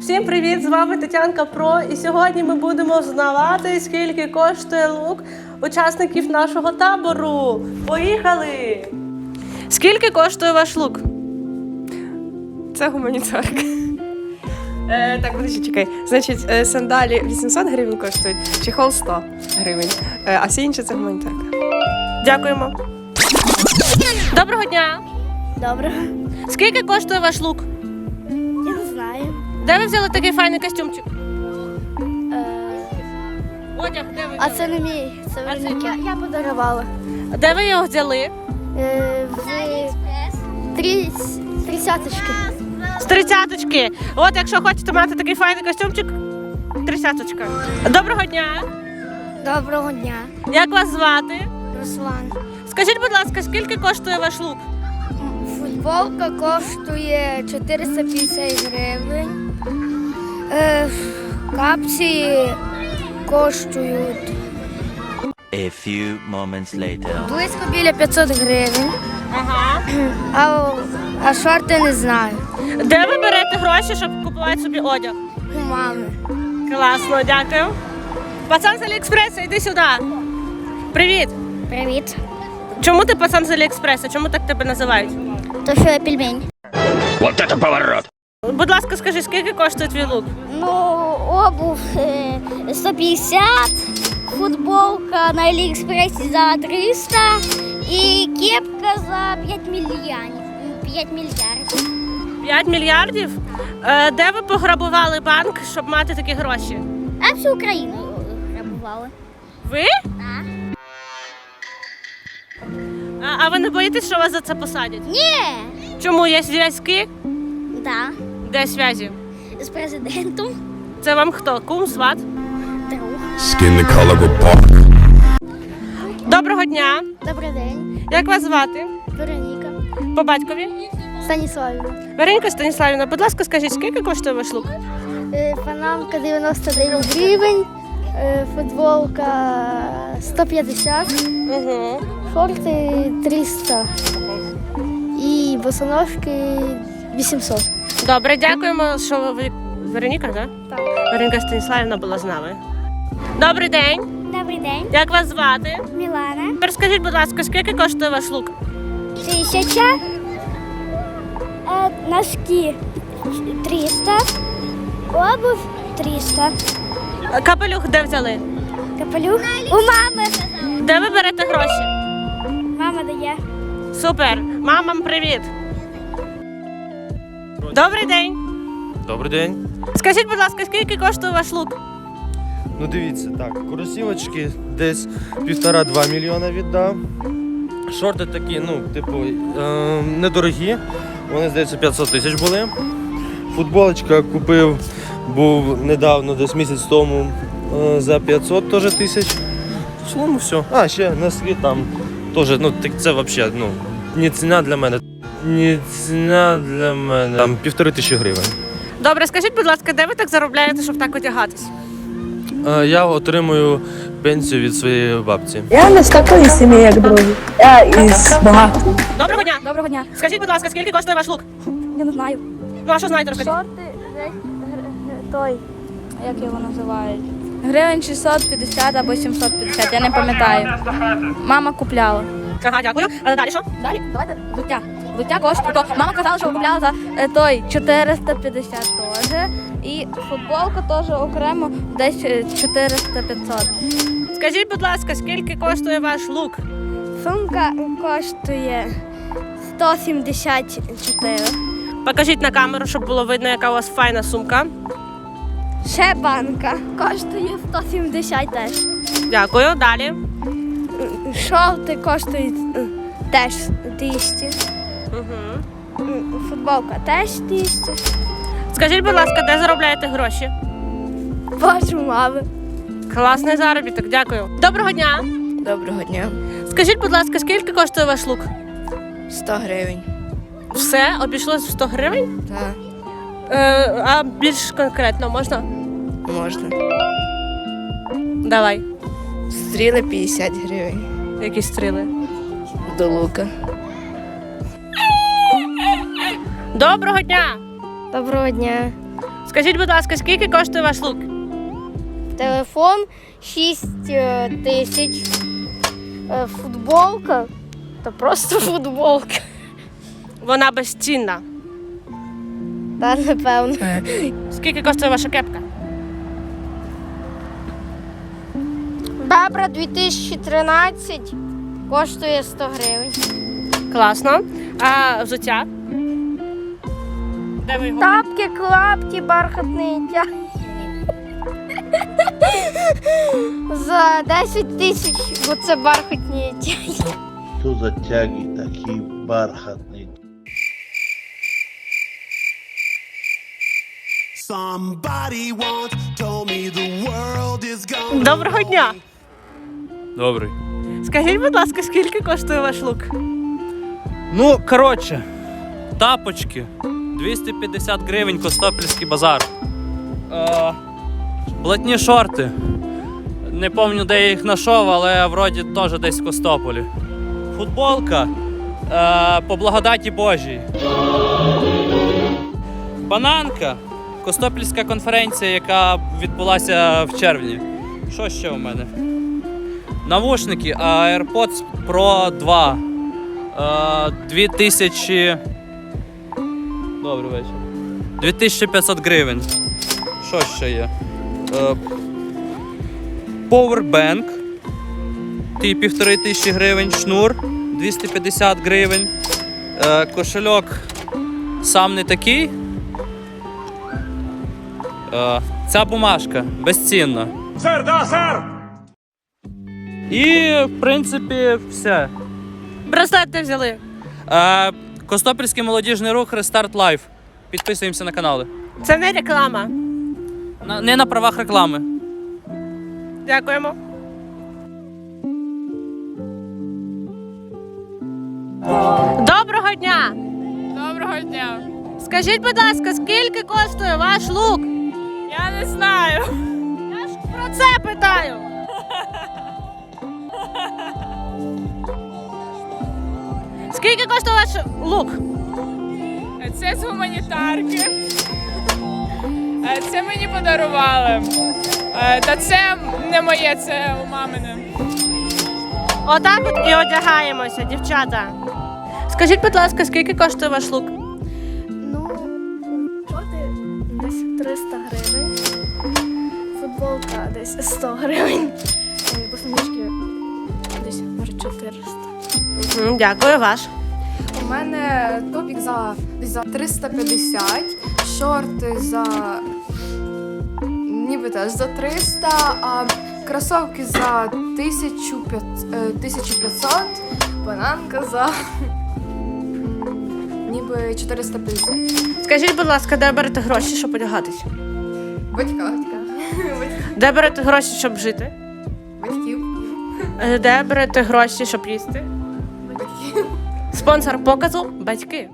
Всім привіт! З вами Тетянка Про. І сьогодні ми будемо знавати, скільки коштує лук учасників нашого табору. Поїхали! Скільки коштує ваш лук? Це гуманітарка. Е, так, подожди, чекай. Значить, е, сандалі 800 гривень коштують, чехол 100 гривень, е, а все інше це гуманітарка. Дякуємо. Доброго дня! Добре. Скільки коштує ваш лук? Де ви взяли такий файний костюмчик? Е, Одяг, де ви а це не мій, це А це Вероніки. Я подарувала. Де ви його взяли? Е, в три, тридцяточки. З тридцяточки. От якщо хочете мати такий файний костюмчик, тридцяточка. Доброго дня! Доброго дня, Як вас звати? Руслан. Скажіть, будь ласка, скільки коштує ваш лук? Футболка коштує 450 гривень. Е, капці коштують A few moments later. близько біля 500 гривень. Ага. А, а шорти не знаю. Де ви берете гроші, щоб купувати собі одяг? У мами. Класно, дякую. Пацан з Аліекспреса, йди сюди. Привіт. Привіт. Чому ти пацан з Аліекспреса? Чому так тебе називають? То що я пельмень? Будь ласка, скажи, скільки коштує твій лук? Ну, обув е, 150, футболка на Аліекспресі за 300 і кепка за 5 мільйонів. 5 мільярдів. 5 мільярдів? Е, де ви пограбували банк, щоб мати такі гроші? А всю Україну грабували. Ви? Так. А, а ви не боїтесь, що вас за це посадять? Ні. Чому є зв'язки? Да. Де зв'язі? З президентом. Це вам хто? Кум, сват? Друг. Доброго дня! Добрий день. Як вас звати? Вероніка. По батькові? Станіславівна. Вероніка Станіславівна, будь ласка, скажіть, скільки коштує ваш лук? Е, Панамка 99 гривень, е, футболка 150. Угу. Шорти 300 і босоножки 800. Добре, дякуємо, що ви Вероніка, так? Так. Вероніка Станіславівна була з нами. Добрий день. Добрий день, Як вас звати? Мілана. Тепер скажіть, будь ласка, скільки коштує ваш лук? Тисяча. Е, Носки 300. Обувь 300. Капелюх де взяли? Капелюх у мами. Де ви берете гроші? Мама дає. Супер! Мамам привіт! Добрий день! Добрий день. Скажіть, будь ласка, скільки коштує ваш лук? Ну дивіться, так, кросівочки десь півтора-два мільйона віддав. Шорти такі, ну, типу, е, недорогі. Вони, здається, 500 тисяч були. Футболочка купив, був недавно, десь місяць тому, е, за 500 теж тисяч. В цілому все. А, ще носки там теж, ну, так це взагалі, ну, не ціна для мене. Не ціна для мене. Там півтори тисячі гривень. Добре, скажіть, будь ласка, де ви так заробляєте, щоб так одягатись? Е, Я отримую пенсію від своєї бабці. Я не з такої сім'ї, як другі. Я із багатої. Доброго дня! Доброго дня. Скажіть, будь ласка, скільки коштує ваш лук? Я не знаю. Ну, а що знаєте, розкажіть? Шорти той, як його називають? Гривень 650 або 750, я не пам'ятаю. Мама купляла. Ага, дякую. А далі що? Далі, давайте взуття. Взуття коштує. То мама казала, що купляла за е, той 450 теж. І футболка теж окремо десь е, 400-500. Скажіть, будь ласка, скільки коштує ваш лук? Сумка коштує 174. Покажіть на камеру, щоб було видно, яка у вас файна сумка. Ще банка коштує 170 теж. Дякую. Далі. Шорти коштують е, теж 200. Угу. Футболка теж 200. Скажіть, будь ласка, де заробляєте гроші? Бачу мами. Класний заробіток, дякую. Доброго дня. Доброго дня. Скажіть, будь ласка, скільки коштує ваш лук? 100 гривень. Все, обійшлось в 100 гривень? Так, Е, а більш конкретно можна? можна. Давай. Стріли 50 гривень. Які стріли? До лука. Доброго дня! Доброго дня. Скажіть, будь ласка, скільки коштує ваш лук? Телефон 6 е, тисяч. Е, Футболка. Та просто футболка. Вона безцінна. Та напевно. Скільки коштує ваша кепка? Бебра 2013 коштує 100 гривень. Класно. А взуття? Де ви його? Тапки, клапті, бархатний тяг. За 10 тисяч, бо це бархатні тяги. Що за тяги такі бархатні? Somebody once told me the world is gone. Доброго дня! Добрий. Скажіть, будь ласка, скільки коштує ваш лук? Ну, коротше, тапочки 250 гривень Костопільський базар. Е, блатні шорти. Не пам'ятаю, де я їх знайшов, але вроді теж десь в Костополі. Футболка е, по благодаті Божій. Бананка. Костопільська конференція, яка відбулася в червні. Що ще у мене? Навушники AirPods Pro 2. Е, 2000. Добрий вечір. 2500 гривень. Що ще є? Е, Powerbank. Ті півтори тисячі гривень. Шнур 250 гривень. Е, Кошельок сам не такий. Е, Ця бумажка безцінна. Сер, да, сер! І, в принципі, все. Браслет де взяли. Е, Костопільський молодіжний рух Рестарт Лайф. Підписуємося на канали. Це не реклама. На, не на правах реклами. Дякуємо. Доброго дня! Доброго дня. Скажіть, будь ласка, скільки коштує ваш лук? Я не знаю. Я ж про це питаю. Скільки коштує ваш лук? Це з гуманітарки. Е, Це мені подарували. Е, Та це не моє, це у мамине. Отак от і одягаємося, дівчата. Скажіть, будь ласка, скільки коштує ваш лук? Ну, шорти десь 300 гривень. Футболка десь 100 гривень. Босоножки десь може 400. Мгм, Дякую, ваш. У мене топік за десь за 350, шорти за ніби теж за 300, а кросовки за 1500, е, 1500 бананка за м, ніби 450. Скажіть, будь ласка, де берете гроші, щоб одягатись? Батька. Де берете гроші, щоб жити? Батьків. Е, Де берете гроші, щоб їсти? Спонсор показу батьки.